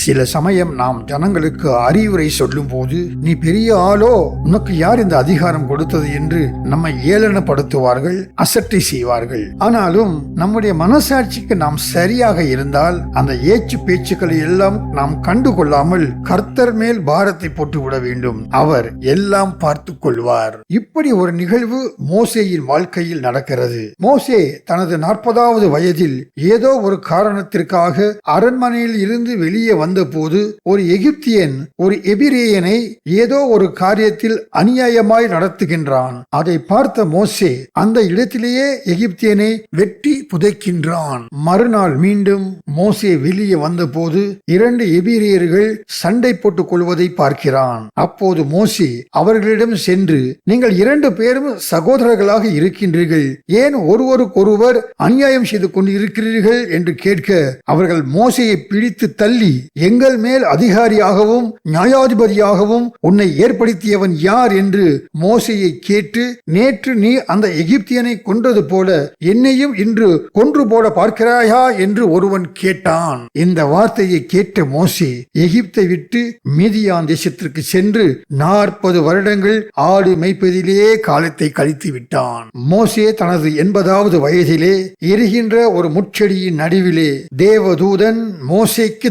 சில சமயம் நாம் ஜனங்களுக்கு அறிவுரை சொல்லும் போது நீ பெரிய ஆளோ உனக்கு யார் இந்த அதிகாரம் கொடுத்தது? என்று நம்மை ஏளனப்படுத்துவார்கள் அசட்டை செய்வார்கள். ஆனாலும் நம்முடைய மனசாட்சிக்கு நாம் சரியாக இருந்தால் அந்த ஏச்சு பேச்சுக்களை எல்லாம் நாம் கண்டுகொள்ளாமல் கர்த்தர் மேல் பாரத்தை போட்டு விட வேண்டும். அவர் எல்லாம் பார்த்து கொள்வார். இப்படி ஒரு நிகழ்வு மோசேயின் வாழ்க்கையில் நடக்கிறது. மோசே தனது நாற்பதாவது வயதில் ஏதோ ஒரு காரணத்திற்காக அரண்மனையில் இருந்து வெளியே வந்தபோது ஒரு எகிப்தியன் ஒரு எபிரேயனை ஏதோ ஒரு காரியத்தில் அநியாயமாய் நடத்துகின்றான். அதை பார்த்த மோசே அந்த இடத்திலேயே எகிப்தியனை வெட்டி புதைக்கின்றான். மறுநாள் மீண்டும் மோசே வெளியே வந்தபோது இரண்டு எபிரேயர்கள் சண்டை போட்டுக் கொள்வதை பார்க்கிறான். அப்போது மோசே அவர்களிடம் சென்று நீங்கள் இரண்டு பேரும் சகோதரர்களாக இருக்கின்றீர்கள். ஏன் ஒருவருக்கொருவர் அநியாயம் செய்து கொண்டு இருக்கிறீர்கள் என்று கேட்க அவர்கள் மோசையை பிடித்து தள்ளி எங்கள் மேல் அதிகாரியாகவும் நியாயாதிபதியாகவும் உன்னை ஏற்படுத்தியவன் யார் என்று மோசையை கேட்டு நேற்று நீ அந்த எகிப்தியனை கொன்றது போல என்னையும் இன்று கொன்று போட பார்க்கிறாயா என்று ஒருவன் கேட்டான். இந்த வார்த்தையை கேட்ட மோசே எகிப்தை விட்டு மீதியான் தேசத்திற்கு சென்று நாற்பது வருடங்கள் ஆடு மெய்ப்பதிலே காலத்தை கழித்து விட்டான். மோசே தனது எண்பதாவது வயதிலே எரிகின்ற ஒரு முட்செடியின் நடுவிலே தேவதூதன் மோசேக்கு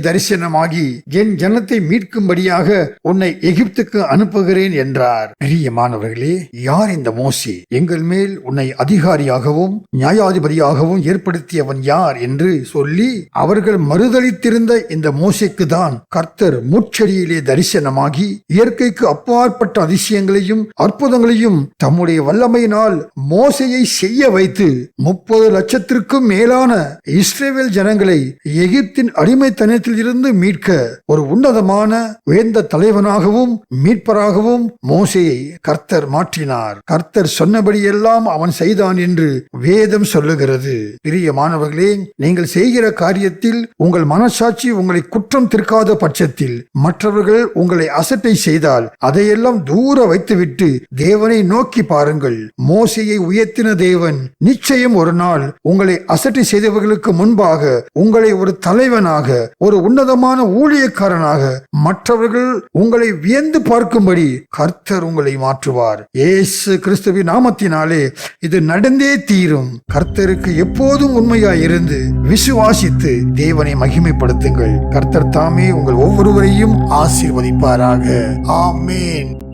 தரிசனமாகி என் ஜனத்தை மீட்கும்படியாக உன்னை எகிப்துக்கு அனுப்புகிறேன் என்றார். பிரியமானவர்களே யார் இந்த மோசி? எங்கள் மேல் உன்னை அதிகாரியாகவும் நியாயாதிபதியாகவும் ஏற்படுத்தியவன் யார் என்று சொல்லி அவர்கள் மறுதளித்திருந்த இந்த மோசைக்கு தான் கர்த்தர் முட்செடியிலே தரிசனமாகி இயற்கைக்கு அப்பாற்பட்ட அதிசயங்களையும் அற்புதங்களையும் தம்முடைய வல்லமையினால் மோசையை செய்ய வைத்து முப்பது லட்சத்திற்கும் மேலான இஸ்ரேவேல் ஜனங்களை எகிப்தின் அடிமைத்தனத்தில் இருந்து மீட்க ஒரு உன்னதமான உயர்ந்த தலைவனாகவும் மீட்பராகவும் மோசையை கர்த்தர் மாற்றினார். கர்த்தர் சொன்னபடியெல்லாம் அவன் செய்தான் என்று வேதம் சொல்லுகிறது. பிரியமானவர்களே நீங்கள் செய்கிற காரியத்தில் உங்கள் மனசாட்சி உங்களை குற்றம் திருக்காத பட்சத்தில் மற்றவர்கள் உங்களை அசட்டை செய்தால் அதையெல்லாம் தூர வைத்துவிட்டு தேவனை நோக்கி பாருங்கள். மோசையை உயர்த்தின தேவன் நிச்சயம் ஒரு நாள் உங்களை அசட்டை செய்தவர்களுக்கு முன்பாக உங்களை ஒரு தலைவனாக ஒரு உன்னதமான ஊழியக்காரனாக மற்றவர்கள் உங்களை வியந்து பார்க்கும்படி கர்த்தர் உங்களை மாற்றுவார். ஏசு கிறிஸ்துவின் நாமத்தினாலே இது நடந்தே தீரும். கர்த்தருக்கு எப்போதும் உண்மையாய் இருந்து விசுவாசித்து தேவனை மகிமைப்படுத்துங்கள். கர்த்தர் தாமே உங்கள் ஒவ்வொருவரையும் ஆசீர்வதிப்பாராக. ஆமேன்.